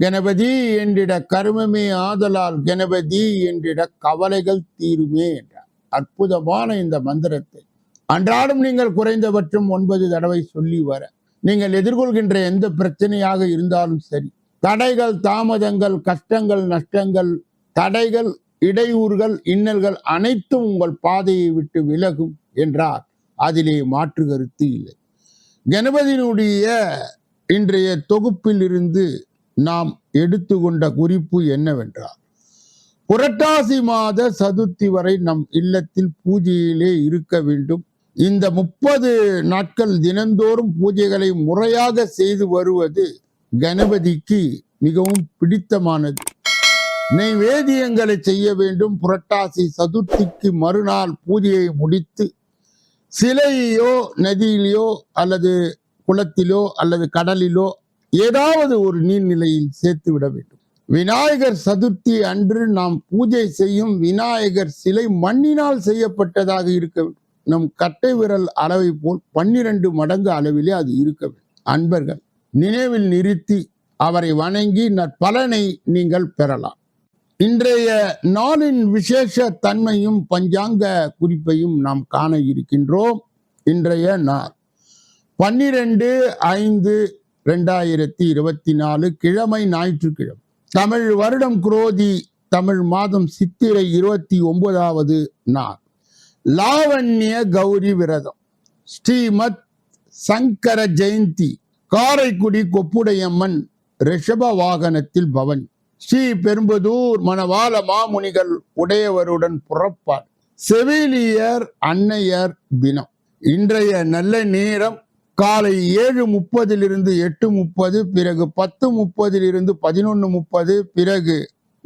கணபதி என்றிட கருமமே ஆதலால் கணபதி என்றிட கவலைகள் தீருமே என்றார். அற்புதமான இந்த மந்திரத்தை. அன்றாடம் நீங்கள் குறைந்தபட்சம் ஒன்பது தடவை சொல்லி வர நீங்கள் எதிர்கொள்கின்ற எந்த பிரச்சனையாக இருந்தாலும் சரி தடைகள் தாமதங்கள் கஷ்டங்கள் நஷ்டங்கள் தடைகள் இடையூறுகள் இன்னல்கள் அனைத்தும் உங்கள் பாதையை விட்டு விலகும் என்றார். அதிலே மாற்று கருத்து இல்லை. கணபதியினுடைய இன்றைய தொகுப்பில் இருந்து நாம் எடுத்துக்கொண்ட குறிப்பு என்னவென்றால் புரட்டாசி மாத சதுர்த்தி வரை நம் இல்லத்தில் பூஜையிலே இருக்க வேண்டும். இந்த முப்பது நாட்கள் தினந்தோறும் பூஜைகளை முறையாக செய்து வருவது கணபதிக்கு மிகவும் பிடித்தமானது. நெய்வேதியங்களை செய்ய வேண்டும். புரட்டாசி சதுர்த்திக்கு மறுநாள் பூஜையை முடித்து சிலையோ நதியிலோ அல்லது குளத்திலோ அல்லது கடலிலோ ஏதாவது ஒரு நீர்நிலையில் சேர்த்து விட வேண்டும். விநாயகர் சதுர்த்தி அன்று நாம் பூஜை செய்யும் விநாயகர் சிலை மண்ணினால் செய்யப்பட்டதாக இருக்க வேண்டும். நம் கட்டை விரல் அளவை போல் பன்னிரண்டு மடங்கு அளவிலே அது இருக்க வேண்டும். அன்பர்கள் நினைவில் நிறுத்தி அவரை வணங்கி நற்பலனை நீங்கள் பெறலாம். இன்றைய நாளின் விசேஷ தன்மையும் பஞ்சாங்க குறிப்பையும் நாம் காண இருக்கின்றோம். இன்றைய நாள் பன்னிரண்டு ஐந்து ரெண்டாயிரத்தி இருபத்தி நாலு கிழமை ஞாயிற்றுக்கிழமை. தமிழ் வருடம் குரோதி தமிழ் மாதம் சித்திரை இருபத்தி ஒன்பதாவது நாள். லாவண்ய கௌரி விரதம். ஸ்ரீமத் சங்கர ஜெயந்தி காரைக்குடி கொப்புடையம்மன் ரிஷப வாகனத்தில் பவன். ஸ்ரீ பெரும்புதூர் மணவாள மாமுனிகள் உடையவருடன் புறப்பார் செவிலியர் அன்னையர் தினம் இன்றைய நல்ல நேரம் காலை ஏழு முப்பதிலிருந்து எட்டு முப்பது பிறகு பத்து முப்பதிலிருந்து பதினொன்று முப்பது பிறகு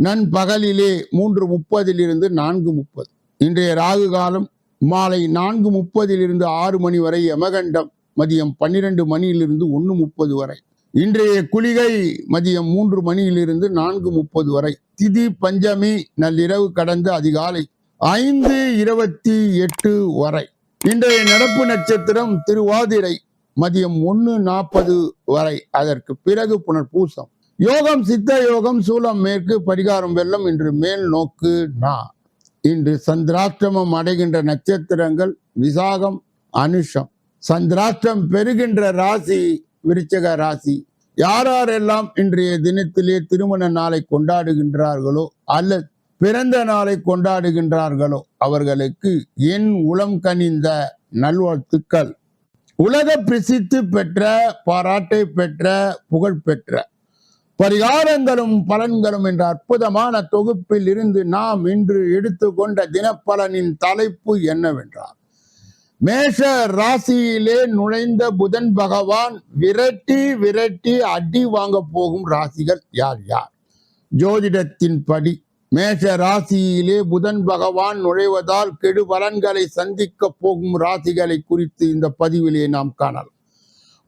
நண்பகலிலே மூன்று முப்பதிலிருந்து நான்கு முப்பது. இன்றைய ராகு காலம் மாலை நான்கு முப்பதிலிருந்து ஆறு மணி வரை யமகண்டம் மதியம் பன்னிரண்டு மணியிலிருந்து ஒன்று முப்பது வரை. இன்றைய குளிகை மதியம் மூன்று மணியிலிருந்து நான்கு முப்பது வரை. திதி பஞ்சமி நள்ளிரவு கடந்து அதிகாலை ஐந்து இருபத்தி எட்டு வரை. இன்றைய நடப்பு நட்சத்திரம் திருவாதிரை. மதியம் ஒன்று நாற்பது வரை. அதற்கு பிறகு புனர்பூசம். யோகம் சித்த யோகம் சூலம் மேற்கு பரிகாரம் வெள்ளம் இன்று மேல் நோக்கு நா. இன்று சந்திராஷ்டமம் அடைகின்ற நட்சத்திரங்கள் விசாகம் அனுஷம். சந்திராஷ்டம் பெறுகின்ற ராசி விருச்சக ராசி. யாரெல்லாம் இன்றைய தினத்திலே திருமண நாளை கொண்டாடுகின்றார்களோ அல்லது பிறந்த நாளை கொண்டாடுகின்றார்களோ அவர்களுக்கு என் உளம் கனிந்த நல்வாழ்த்துக்கள். உலக பிரசித்தி பெற்ற பாராட்டை பெற்ற புகழ் பெற்ற. பரிகாரங்களும் பலன்களும் என்ற அற்புதமான தொகுப்பில் இருந்து நாம் இன்று எடுத்துக்கொண்ட தினப்பலனின் தலைப்பு என்னவென்றால் மேஷ ராசியிலே நுழைந்த புதன் பகவான் விரட்டி விரட்டி அடி வாங்க போகும் ராசிகள் யார் யார்? ஜோதிடத்தின் படி மேஷ ராசியிலே புதன் பகவான் நுழைவதால் கெடு பலன்களை சந்திக்க போகும் ராசிகளை குறித்து இந்த பதிவிலே நாம் காணலாம்.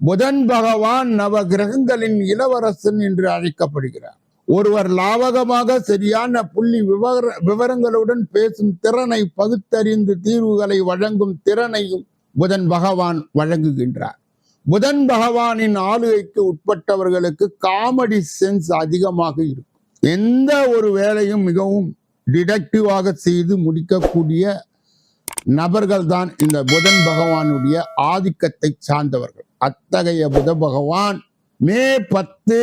புதன் பகவான் நவ கிரகங்களின் இளவரசன் என்று அழைக்கப்படுகிறார். ஒருவர் லாவகமாக சரியான புள்ளி விவர விவரங்களுடன் பேசும் திறனை பகுத்தறிந்து தீர்வுகளை வழங்கும் திறனையும் புதன் பகவான் வழங்குகின்றார். புதன் பகவானின் ஆளுகைக்கு உட்பட்டவர்களுக்கு காமெடி சென்ஸ் அதிகமாக இருக்கும். எந்த ஒரு வேலையும் மிகவும் டிடக்டிவாக செய்து முடிக்கக்கூடிய நபர்கள் தான் இந்த புதன் பகவானுடைய ஆதிக்கத்தை சார்ந்தவர்கள். அத்தகைய புத பகவான் மே பத்து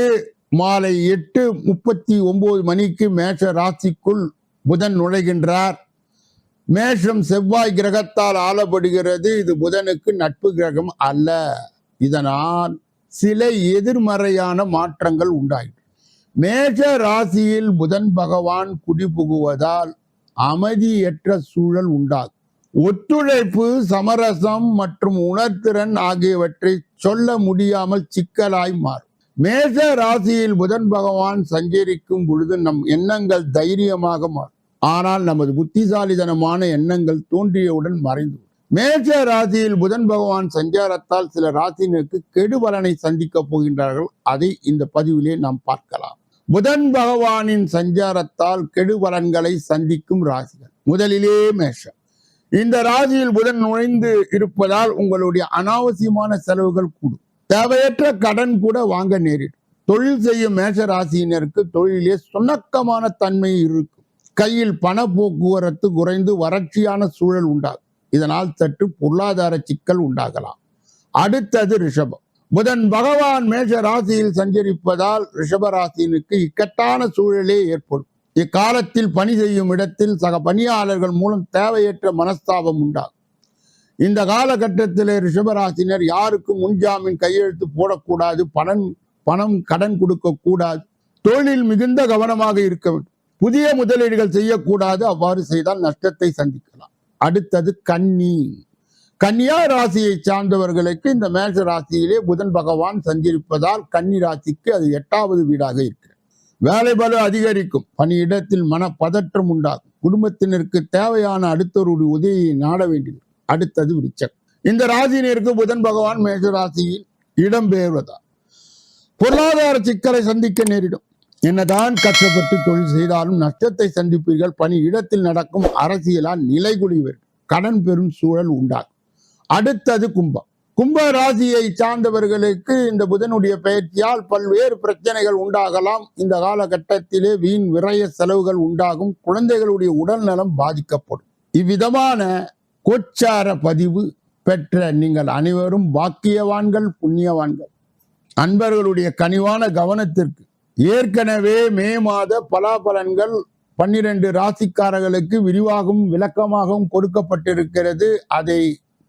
மாலை எட்டு முப்பத்தி ஒன்பது மணிக்கு மேஷ ராசிக்குள் புதன் நுழைகின்றார். மேஷம் செவ்வாய் கிரகத்தால் ஆளப்படுகிறது. இது புதனுக்கு நட்பு கிரகம் அல்ல. இதனால் சில எதிர்மறையான மாற்றங்கள் உண்டாயிற்று. மேஷ ராசியில் புதன் பகவான் குடிபுகுவதால் அமைதியற்ற சூழல் உண்டாகும். ஒத்துழைப்பு சமரசம் மற்றும் உணர்திறன் ஆகியவற்றை சொல்ல முடியாமல் சிக்கலாய் மாறும். மேஷ ராசியில் புதன் பகவான் சஞ்சரிக்கும் பொழுது நம் எண்ணங்கள் தைரியமாக மாறும். ஆனால் நமது புத்திசாலிதனமான எண்ணங்கள் தோன்றியவுடன் மறைந்து மேஷ ராசியில் புதன் பகவான் சஞ்சாரத்தால் சில ராசினருக்கு கெடுபலனை சந்திக்கப் சந்திக்க போகின்றார்கள். அதை இந்த பதிவிலே நாம் பார்க்கலாம். புதன் பகவானின் சஞ்சாரத்தால் கெடுவரங்களை சந்திக்கும் ராசிகள். முதலிலே மேஷம். இந்த ராசியில் புதன் நுழைந்து இருப்பதால் உங்களுடைய அனாவசியமான செலவுகள் கூடும். தேவையற்ற கடன் கூட வாங்க நேரிடும். தொழில் செய்யும் மேஷ ராசியினருக்கு தொழிலே சுணக்கமான தன்மை இருக்கும். கையில் பண போக்குவரத்து குறைந்து வறட்சியான சூழல் உண்டாகும். இதனால் சற்று பொருளாதார சிக்கல் உண்டாகலாம். அடுத்தது ரிஷபம். புதன் பகவான் மேஷ ராசியில் சஞ்சரிப்பதால் ரிஷபராசினுக்கு இக்கட்டான சூழலே ஏற்படும். இக்காலத்தில் பணி செய்யும் இடத்தில் சக பணியாளர்கள் மூலம் தேவையற்ற மனஸ்தாபம் உண்டாகும். இந்த காலகட்டத்தில் ரிஷபராசினர் யாருக்கும் முன்ஜாமீன் கையெழுத்து போடக்கூடாது பணம் பணம் கடன் கொடுக்க கூடாது தொழிலில் மிகுந்த கவனமாக இருக்க வேண்டும். புதிய முதலீடுகள் செய்யக்கூடாது அவ்வாறு செய்தால் நஷ்டத்தை சந்திக்கலாம். அடுத்தது கன்னி. கன்னியா ராசியை சார்ந்தவர்களுக்கு இந்த மேஷ ராசியிலே புதன் பகவான் சஞ்சரிப்பதால் கன்னி ராசிக்கு அது எட்டாவது வீடாக இருக்கு. வேலை பலு அதிகரிக்கும். பணியிடத்தில் மன பதற்றம் உண்டாகும். குடும்பத்தினருக்கு தேவையான அடுத்தவருடைய உதவியை நாட வேண்டியது. அடுத்தது விருச்சகம். இந்த ராசியினருக்கு புதன் பகவான் மேஷ ராசியில் இடம்பெயர்வதால் பொருளாதார சிக்கலை சந்திக்க நேரிடும். என்னதான் கஷ்டப்பட்டு தொழில் செய்தாலும் நஷ்டத்தை சந்திப்பீர்கள். பணி இடத்தில் நடக்கும் அரசியலால் நிலைகுலிவர் கடன் பெறும் சூழல் உண்டாகும். அடுத்தது கும்பம். கும்ப ராசியை சார்ந்தவர்களுக்கு இந்த புதனுடைய பயிற்சியால் பல்வேறு பிரச்சனைகள் உண்டாகலாம். இந்த காலகட்டத்திலே வீண் விரய செலவுகள் உண்டாகும். குழந்தைகளுடைய உடல் நலம் பாதிக்கப்படும். இவ்விதமான கோச்சார பதிவு பெற்ற நீங்கள் அனைவரும் பாக்கியவான்கள் புண்ணியவான்கள். அன்பர்களுடைய கனிவான கவனத்திற்கு ஏற்கனவே மே மாத பலாபலன்கள் பன்னிரண்டு ராசிக்காரர்களுக்கு விரிவாகவும் விளக்கமாகவும் கொடுக்கப்பட்டிருக்கிறது. அதை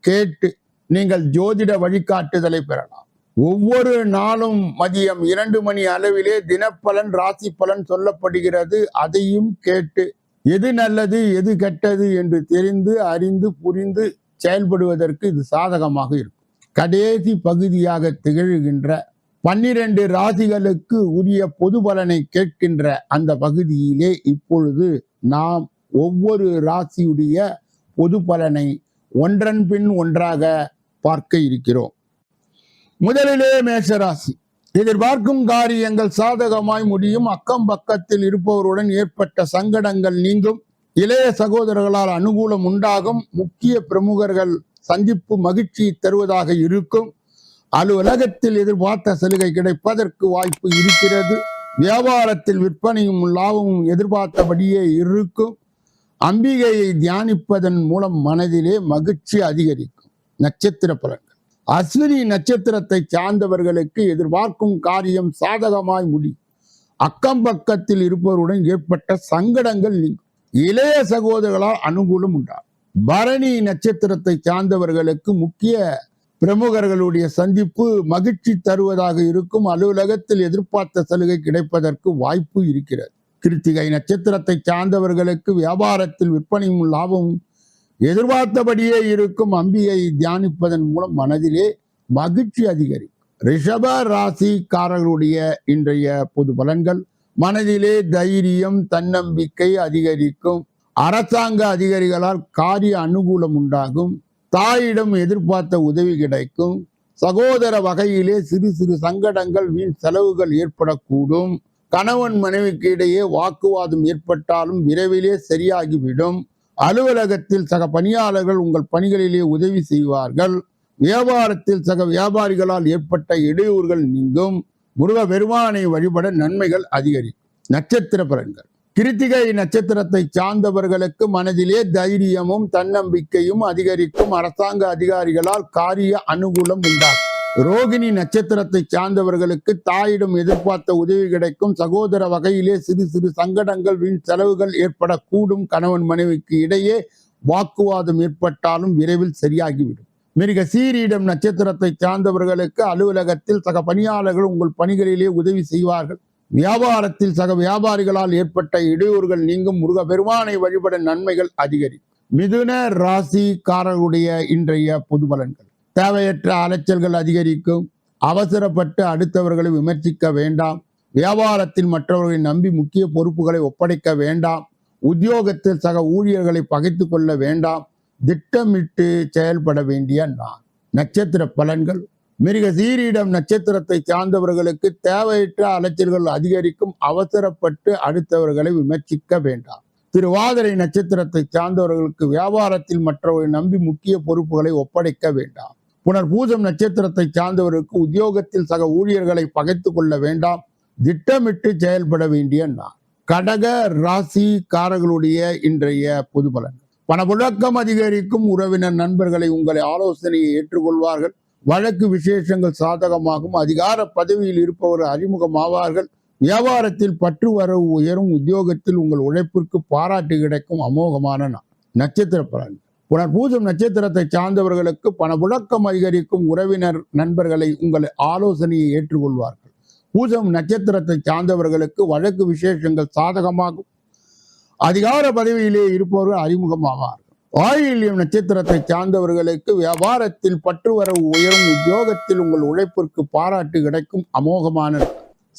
கேட்டு நீங்கள் ஜோதிட வழிகாட்டுதலை பெறலாம். ஒவ்வொரு நாளும் மதியம் இரண்டு மணி அளவிலே தினப்பலன் ராசி பலன் சொல்லப்படுகிறது. அதையும் கேட்டு எது நல்லது எது கெட்டது என்று தெரிந்து அறிந்து புரிந்து செயல்படுவதற்கு இது சாதகமாக இருக்கும். கடைசி பகுதியாக திகழ்கின்ற பன்னிரண்டு ராசிகளுக்கு உரிய பொது பலனை கேட்கின்ற அந்த பகுதியிலே இப்பொழுது நாம் ஒவ்வொரு ராசியுடைய பொது பலனை ஒன்றன் பின் ஒன்றாக பார்க்க இருக்கிறோம். முதலிலே மேஷராசி. எதிர்பார்க்கும் காரியங்கள் சாதகமாய் முடியும். அக்கம் பக்கத்தில் இருப்பவருடன் ஏற்பட்ட சங்கடங்கள் நீங்கும். இளைய சகோதரர்களால் அனுகூலம் உண்டாகும். முக்கிய பிரமுகர்கள் சந்திப்பு மகிழ்ச்சி தருவதாக இருக்கும். அலுவலகத்தில் எதிர்பார்த்த சலுகை கிடைப்பதற்கு வாய்ப்பு இருக்கிறது. வியாபாரத்தில் விற்பனையும் லாபமும் எதிர்பார்த்தபடியே இருக்கும். அம்பிகையை தியானிப்பதன் மூலம் மனதிலே மகிழ்ச்சி அதிகரிக்கும். நட்சத்திர பலன்கள். அஸ்வினி நட்சத்திரத்தை சார்ந்தவர்களுக்கு எதிர்பார்க்கும் காரியம் சாதகமாய் முடி அக்கம் பக்கத்தில் இருப்பவருடன் ஏற்பட்ட சங்கடங்கள் நீங்கும். இளைய சகோதரர்களால் அனுகூலம் உண்டாகும். பரணி நட்சத்திரத்தை சார்ந்தவர்களுக்கு முக்கிய பிரமுகர்களுடைய சந்திப்பு மகிழ்ச்சி தருவதாக இருக்கும். அலுவலகத்தில் எதிர்பார்த்த சலுகை கிடைப்பதற்கு வாய்ப்பு இருக்கிறது. கிருத்திகை நட்சத்திரத்தை சார்ந்தவர்களுக்கு வியாபாரத்தில் விற்பனையும் லாபமும் எதிர்பார்த்தபடியே இருக்கும் அம்பியை தியானிப்பதன் மூலம் மனதிலே மகிழ்ச்சி அதிகரிக்கும். ரிஷப ராசிக்காரர்களுடைய இன்றைய பொது பலன்கள் மனதிலே தைரியம் தன்னம்பிக்கை அதிகரிக்கும். அரசாங்க அதிகாரிகளால் காரிய அனுகூலம் உண்டாகும். தாயிடம் எதிர்பார்த்த உதவி கிடைக்கும். சகோதர வகையிலே சிறு சிறு சங்கடங்கள் வீண் செலவுகள் ஏற்படக்கூடும். கணவன் மனைவிக்கு இடையே வாக்குவாதம் ஏற்பட்டாலும் விரைவிலே சரியாகிவிடும். அலுவலகத்தில் சக பணியாளர்கள் உங்கள் பணிகளிலே உதவி செய்வார்கள். வியாபாரத்தில் சக வியாபாரிகளால் ஏற்பட்ட இடையூறுகள் நீங்கும். முருக பெருமானை வழிபட நன்மைகள் அதிகரிக்கும் நட்சத்திர பலன்கள். கிருத்திகை நட்சத்திரத்தை சார்ந்தவர்களுக்கு மனதிலே தைரியமும் தன்னம்பிக்கையும் அதிகரிக்கும். அரசாங்க அதிகாரிகளால் காரிய அனுகூலம் உண்டாகும். ரோகிணி நட்சத்திரத்தை சார்ந்தவர்களுக்கு தாயிடம் எதிர்பார்த்த உதவி கிடைக்கும். சகோதர வகையிலே சிறு சிறு சங்கடங்கள் வீண் செலவுகள் ஏற்படக்கூடும். கணவன் மனைவிக்கு இடையே வாக்குவாதம் ஏற்பட்டாலும் விரைவில் சரியாகிவிடும். மிருக சீரியிடம் நட்சத்திரத்தை சார்ந்தவர்களுக்கு அலுவலகத்தில் சக பணியாளர்கள் உங்கள் பணிகளிலே உதவி செய்வார்கள். வியாபாரத்தில் சக வியாபாரிகளால் ஏற்பட்ட இடையூறுகள் நீங்கும். முருக பெருமானை வழிபட நன்மைகள் அதிகரிக்கும். மிதுன ராசிக்காரர்களுடைய இன்றைய பொது பலன்கள். தேவையற்ற அலைச்சல்கள் அதிகரிக்கும். அவசரப்பட்டு அடுத்தவர்களை விமர்சிக்க வேண்டாம். வியாபாரத்தில் மற்றவர்களை நம்பி முக்கிய பொறுப்புகளை ஒப்படைக்க வேண்டாம். உத்தியோகத்தில் சக ஊழியர்களை பகைத்து கொள்ள வேண்டாம். திட்டமிட்டு செயல்பட வேண்டிய நான் நட்சத்திர பலன்கள். மிருக சீரிடம் நட்சத்திரத்தை சார்ந்தவர்களுக்கு தேவையற்ற அலைச்சல்கள் அதிகரிக்கும். அவசரப்பட்டு அடுத்தவர்களை விமர்சிக்க வேண்டாம். திருவாதிரை நட்சத்திரத்தை சார்ந்தவர்களுக்கு வியாபாரத்தில் மற்றவர்களை நம்பி முக்கிய பொறுப்புகளை ஒப்படைக்க வேண்டாம். புனர் பூஜம் நட்சத்திரத்தை சார்ந்தவருக்கு உத்தியோகத்தில் சக ஊழியர்களை பகைத்து கொள்ள வேண்டாம். திட்டமிட்டு செயல்பட வேண்டிய நான் கடக ராசி காரர்களுடைய இன்றைய பொது பலன். பணப்புழக்கம் அதிகரிக்கும் உறவினர் நண்பர்களை உங்களை ஆலோசனையை ஏற்றுக்கொள்வார்கள். வழக்கு விசேஷங்கள் சாதகமாகும். அதிகார பதவியில் இருப்பவர் அறிமுகமாவார்கள். வியாபாரத்தில் பற்று வரவு உயரும். உத்தியோகத்தில் உங்கள் உழைப்பிற்கு பாராட்டு கிடைக்கும். அமோகமான நாள். நட்சத்திர பலன். புனர் பூஜம் நட்சத்திரத்தை சார்ந்தவர்களுக்கு பணப்புழக்கம் அதிகரிக்கும் உறவினர் நண்பர்களை உங்கள் ஆலோசனையை ஏற்றுக்கொள்வார்கள். பூஜம் நட்சத்திரத்தை சார்ந்தவர்களுக்கு வழக்கு விசேஷங்கள் சாதகமாகும். அதிகார பதவியிலே இருப்பவர்கள் அறிமுகமாவார்கள் ஆயில்யம் நட்சத்திரத்தை சார்ந்தவர்களுக்கு வியாபாரத்தில் பற்றுவரவு உயரும் உத்தியோகத்தில் உங்கள் உழைப்பிற்கு பாராட்டு கிடைக்கும் அமோகமான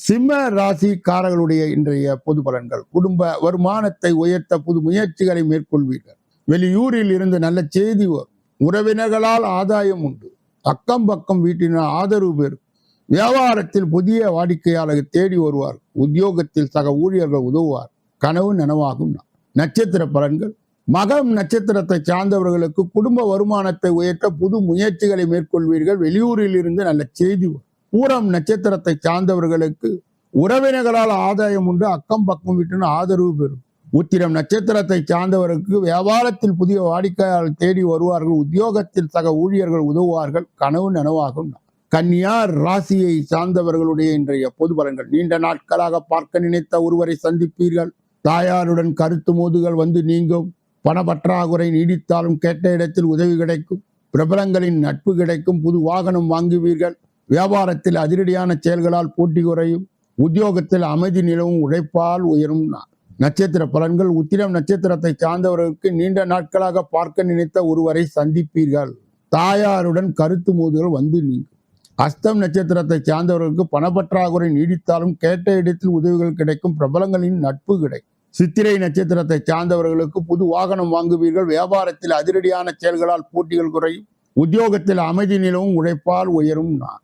சிம்ம ராசிக்காரர்களுடைய இன்றைய பொது பலன்கள். குடும்ப வருமானத்தை உயர்த்த புது முயற்சிகளை மேற்கொள்வீர்கள். வெளியூரில் இருந்து நல்ல செய்தி வரும். உறவினர்களால் ஆதாயம் உண்டு. அக்கம் பக்கம் வீட்டினர் ஆதரவு பெறும். வியாபாரத்தில் புதிய வாடிக்கையாளர் தேடி வருவார். உத்தியோகத்தில் சக ஊழியர்கள் உதவுவார். கனவு நனவாகும் நட்சத்திர பலன்கள். மகம் நட்சத்திரத்தை சார்ந்தவர்களுக்கு குடும்ப வருமானத்தை உயர்த்த புது முயற்சிகளை மேற்கொள்வீர்கள். வெளியூரில் இருந்து நல்ல செய்தி பூரம் நட்சத்திரத்தை சார்ந்தவர்களுக்கு உறவினர்களால் ஆதாயம் உண்டு. அக்கம் பக்கம் வீட்டின ஆதரவு பெறும். உத்திரம் நட்சத்திரத்தை சார்ந்தவருக்கு வியாபாரத்தில் புதிய வாடிக்கையாளர் தேடி வருவார்கள். உத்தியோகத்தில் சக ஊழியர்கள் உதவுவார்கள். கனவு நனவாகும். கன்னியார் ராசியை சார்ந்தவர்களுடைய இன்றைய பொது பலன்கள். நீண்ட நாட்களாக பார்க்க நினைத்த ஒருவரை சந்திப்பீர்கள். தாயாருடன் கருத்து மோதுகள் வந்து நீங்கும். பண பற்றாக்குறை நீடித்தாலும் கேட்ட இடத்தில் உதவி கிடைக்கும். பிரபலங்களின் நட்பு கிடைக்கும். புது வாகனம் வாங்குவீர்கள். வியாபாரத்தில் அதிரடியான செயல்களால் போட்டி குறையும். உத்தியோகத்தில் அமைதி நிலவும். உழைப்பால் உயரும். நான் நட்சத்திர பலன்கள் உத்திரம் நட்சத்திரத்தை சார்ந்தவர்களுக்கு நீண்ட நாட்களாக பார்க்க நினைத்த ஒருவரை சந்திப்பீர்கள். தாயாருடன் கருத்து மோதுகள் வந்து நீங்கும். அஸ்தம் நட்சத்திரத்தை சார்ந்தவர்களுக்கு பணப்பற்றாக்குறை நீடித்தாலும் கேட்ட இடத்தில் உதவிகள் கிடைக்கும் பிரபலங்களின் நட்பு கிடைக்கும். சித்திரை நட்சத்திரத்தை சார்ந்தவர்களுக்கு புது வாகனம் வாங்குவீர்கள் வியாபாரத்தில் அதிரடியான செயல்களால் போட்டிகள் குறையும் உத்தியோகத்தில் அமைதி நிலவும் உழைப்பால் உயரும் நான்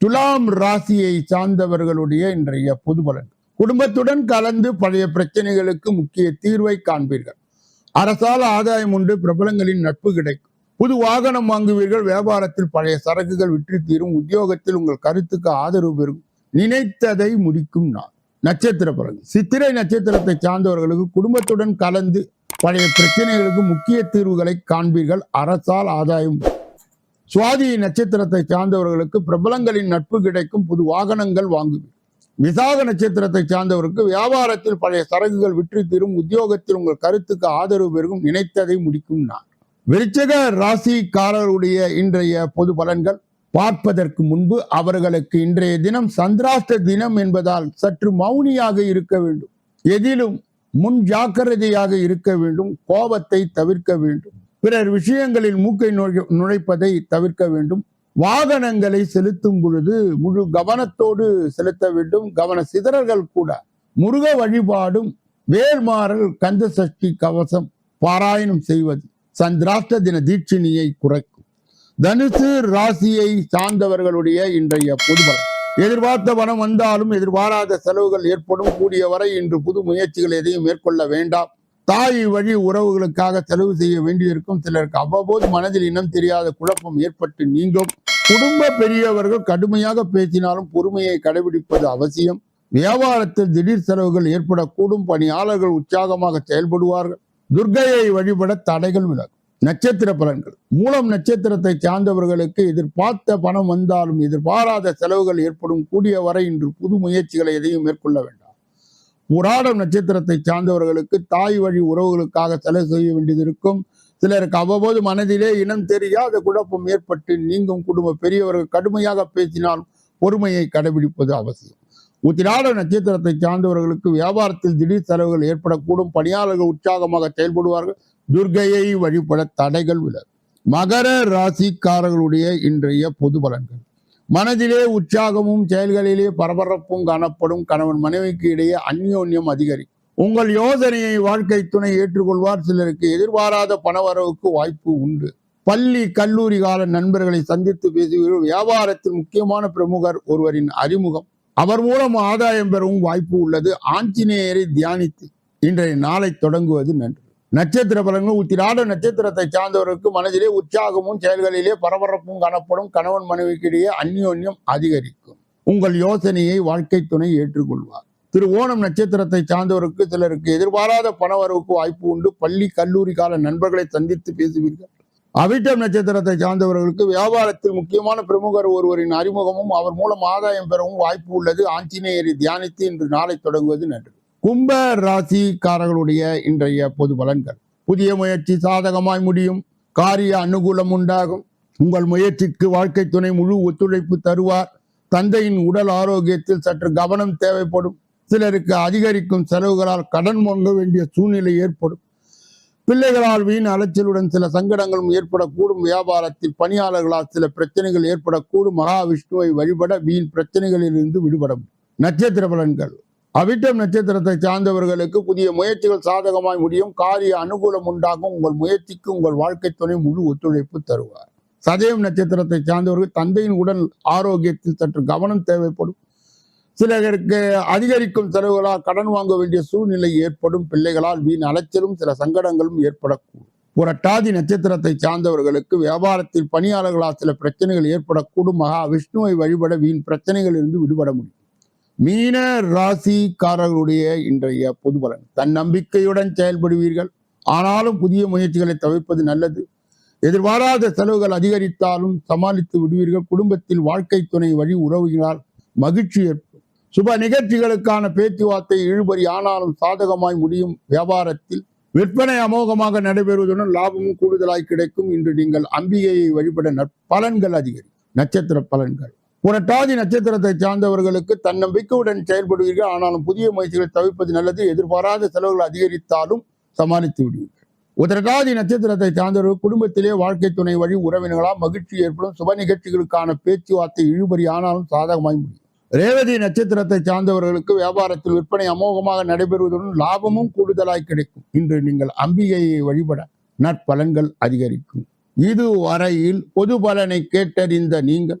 துலாம் ராசியை சார்ந்தவர்களுடைய இன்றைய பொது பலன் குடும்பத்துடன் கலந்து பழைய பிரச்சனைகளுக்கு முக்கிய தீர்வை காண்பீர்கள். அரசால் ஆதாயம் உண்டு பிரபலங்களின் நட்பு கிடைக்கும். புது வாகனம் வாங்குவீர்கள் வியாபாரத்தில் பழைய சரக்குகள் விற்று தீரும் உத்தியோகத்தில் உங்கள் கருத்துக்கு ஆதரவு பெறும். நினைத்ததை முடிக்கும் நான் நட்சத்திர பலன்கள். சித்திரை நட்சத்திரத்தை சார்ந்தவர்களுக்கு குடும்பத்துடன் கலந்து பழைய பிரச்சனைகளுக்கு முக்கிய தீர்வுகளை காண்பீர்கள். அரசால் ஆதாயம். சுவாதி நட்சத்திரத்தை சார்ந்தவர்களுக்கு பிரபலங்களின் நட்பு கிடைக்கும். புது வாகனங்கள் வாங்குவீர்கள். விசாக நட்சத்திரத்தை சார்ந்தவருக்கு வியாபாரத்தில் பழைய சரக்குகள் விற்று தீரும் உத்தியோகத்தில் உங்கள் கருத்துக்கு ஆதரவு பெருகும் நினைத்ததை முடிக்கும் நான். விருச்சக ராசிக்காரருடைய இன்றைய பொது பலன்கள். பார்ப்பதற்கு முன்பு அவர்களுக்கு இன்றைய தினம் சந்திராஷ்ட தினம் என்பதால் சற்று மௌனியாக இருக்க வேண்டும். எதிலும் முன் ஜாக்கிரதையாக இருக்க வேண்டும். கோபத்தை தவிர்க்க வேண்டும். பிறர் விஷயங்களில் மூக்கை நுழை- நுழைப்பதை தவிர்க்க வேண்டும். வாகனங்களை செலுத்தும் பொழுது முழு கவனத்தோடு செலுத்த வேண்டும். கவன சிதறல்கள் கூட. முருக வழிபாடும் வேர்மாறல் கந்த சஷ்டி கவசம் பாராயணம் செய்வது சந்திராஷ்ட தின தீட்சிணியை குறைக்கும். தனுசு ராசியை சார்ந்தவர்களுடைய இன்றைய பொதுபலன். எதிர்பார்த்த பணம் வந்தாலும் எதிர்பாராத செலவுகள் ஏற்படும். கூடிய வரை இன்று புது முயற்சிகள் எதையும் மேற்கொள்ள வேண்டாம். தாய் வழி உறவுகளுக்காக செலவு செய்ய வேண்டியிருக்கும் சிலருக்கு அவ்வப்போது மனதில் இனம் தெரியாத குழப்பம் ஏற்பட்டு நீங்கும். குடும்ப பெரியவர்கள் கடுமையாக பேசினாலும் பொறுமையை கடைபிடிப்பது அவசியம். வியாபாரத்தில் திடீர் செலவுகள் ஏற்படக்கூடும். பணியாளர்கள் உற்சாகமாக செயல்படுவார்கள். துர்கையை வழிபட தடைகள் விலகும். நட்சத்திர பலன்கள். மூலம் நட்சத்திரத்தை சார்ந்தவர்களுக்கு எதிர்பார்த்த பணம் வந்தாலும் எதிர்பாராத செலவுகள் ஏற்படும். கூடிய வரை இன்று புது முயற்சிகளை எதையும் மேற்கொள்ள வேண்டும். உராடம் நட்சத்திரத்தை சார்ந்தவர்களுக்கு தாய் வழி உறவுகளுக்காக செலவு செய்ய வேண்டியது இருக்கும். சிலருக்கு அவ்வப்போது மனதிலே இனம் தெரியாத குழப்பம் ஏற்பட்டு நீங்கும் குடும்ப பெரியவர்கள் கடுமையாக பேசினால் பொறுமையை கடைபிடிப்பது அவசியம். உத்திராட நட்சத்திரத்தை சார்ந்தவர்களுக்கு வியாபாரத்தில் திடீர் செலவுகள் ஏற்படக்கூடும். பணியாளர்கள் உற்சாகமாக செயல்படுவார்கள். துர்கையை வழிபட தடைகள் விலகும் மகர ராசிக்காரர்களுடைய இன்றைய பொது பலன்கள். மனதிலே உற்சாகமும் செயல்களிலே பரபரப்பும் காணப்படும் கணவன் மனைவிக்கு இடையே அந்யோன்யம் அதிகரிக்கும் உங்கள் யோசனையை வாழ்க்கை துணை ஏற்றுக்கொள்வார். சிலருக்கு எதிர்பாராத பணவரவுக்கு வாய்ப்பு உண்டு. பள்ளி கல்லூரி கால நண்பர்களை சந்தித்து பேசுவீர்கள். வியாபாரத்தில் முக்கியமான பிரமுகர் ஒருவரின் அறிமுகம். அவர் மூலம் ஆதாயம் பெறவும் வாய்ப்பு உள்ளது. ஆஞ்சநேயரை தியானித்து இன்றைய நாளை தொடங்குவது நன்று. நட்சத்திர பலன்கள் உத்திராட நட்சத்திரத்தை சார்ந்தவருக்கு மனதிலே உற்சாகமும் செயல்களிலே பரபரப்பும் காணப்படும். கணவன் மனைவிக்கிடையே அந்யோன்யம் அதிகரிக்கும். உங்கள் யோசனையை வாழ்க்கை துணை ஏற்றுக்கொள்வார். திரு ஓணம் நட்சத்திரத்தை சார்ந்தவருக்கு சிலருக்கு எதிர்பாராத பணவரவுக்கு வாய்ப்பு உண்டு. பள்ளி கல்லூரி கால நண்பர்களை சந்தித்து பேசுவீர்கள். அவிட்டம் நட்சத்திரத்தை சார்ந்தவர்களுக்கு வியாபாரத்தில் முக்கியமான பிரமுகர் ஒருவரின் அறிமுகமும் அவர் மூலம் ஆதாயம் பெறவும் வாய்ப்பு உள்ளது. ஆஞ்சநேயரை தியானித்து இன்று நாளை தொடங்குவது நன்று. கும்ப ராசிக்காரர்களுடைய இன்றைய பொது பலன்கள். புதிய முயற்சி சாதகமாய் முடியும். காரிய அனுகூலம் உண்டாகும். உங்கள் முயற்சிக்கு வாழ்க்கை துணை முழு ஒத்துழைப்பு தருவார். தந்தையின் உடல் ஆரோக்கியத்தில் சற்று கவனம் தேவைப்படும். சிலருக்கு அதிகரிக்கும் செலவுகளால் கடன் வாங்க வேண்டிய சூழ்நிலை ஏற்படும். பிள்ளைகளால் வீண் அலைச்சலுடன் சில சங்கடங்களும் ஏற்படக்கூடும். வியாபாரத்தில் பணியாளர்களால் சில பிரச்சனைகள் ஏற்படக்கூடும். மகாவிஷ்ணுவை வழிபட வீண் பிரச்சனைகளிலிருந்து விடுபடும் நட்சத்திர பலன்கள். அவிட்டம் நட்சத்திரத்தை சார்ந்தவர்களுக்கு புதிய முயற்சிகள் சாதகமாய் முடியும். காரிய அனுகூலம் உண்டாகும். உங்கள் முயற்சிக்கு உங்கள் வாழ்க்கை துணை முழு ஒத்துழைப்பு தருவார். சதயம் நட்சத்திரத்தை சார்ந்தவர்கள் தந்தையின் உடல் ஆரோக்கியத்தில் சற்று கவனம் தேவைப்படும். சிலருக்கு அதிகரிக்கும் செலவுகளால் கடன் வாங்க வேண்டிய சூழ்நிலை ஏற்படும். பிள்ளைகளால் வீண் அலைச்சலும் சில சங்கடங்களும் ஏற்படக்கூடும். புரட்டாதி நட்சத்திரத்தை சார்ந்தவர்களுக்கு வியாபாரத்தில் பணியாளர்களால் சில பிரச்சனைகள் ஏற்படக்கூடும். மகா விஷ்ணுவை வழிபட வீண் பிரச்சனைகளில் இருந்து விடுபட முடியும். மீன ராசிக்காரர்களுடைய இன்றைய பொது பலன். தன் நம்பிக்கையுடன் செயல்படுவீர்கள். ஆனாலும் புதிய முயற்சிகளை தவிர்ப்பது நல்லது. எதிர்பாராத செலவுகள் அதிகரித்தாலும் சமாளித்து விடுவீர்கள். குடும்பத்தில் வாழ்க்கை துணை வழி உறவுகளால் மகிழ்ச்சி ஏற்படும். சுப நிகழ்ச்சிகளுக்கான பேச்சுவார்த்தை இழுபறி ஆனாலும் சாதகமாய் முடியும். வியாபாரத்தில் விற்பனை அமோகமாக நடைபெறுவதுடன் லாபமும் கூடுதலாய் கிடைக்கும். இன்று நீங்கள் அம்பிகையை வழிபட நற்பலன்கள் அதிகரிக்கும் நட்சத்திர பலன்கள். புரட்டாதி நட்சத்திரத்தை சார்ந்தவர்களுக்கு தன்னம்பிக்கையுடன் செயல்படுவீர்கள். ஆனாலும் புதிய முயற்சிகளை தவிர்ப்பது நல்லது. எதிர்பாராத செலவுகள் அதிகரித்தாலும் சமாளித்து விடுவீர்கள். உதரட்டாதி நட்சத்திரத்தை சார்ந்தவர்கள் குடும்பத்திலே வாழ்க்கை துணை வழி உறவினர்களால் மகிழ்ச்சி ஏற்படும். சுப நிகழ்ச்சிகளுக்கான பேச்சுவார்த்தை இழுபறி ஆனாலும் சாதகமாய் முடியும். ரேவதி நட்சத்திரத்தை சார்ந்தவர்களுக்கு வியாபாரத்தில் விற்பனை அமோகமாக நடைபெறுவதுடன் லாபமும் கூடுதலாய் கிடைக்கும். இன்று நீங்கள் அம்பிகையை வழிபட நற்பலன்கள் அதிகரிக்கும். இதுவரையில் பொது பலனை கேட்டறிந்த நீங்கள்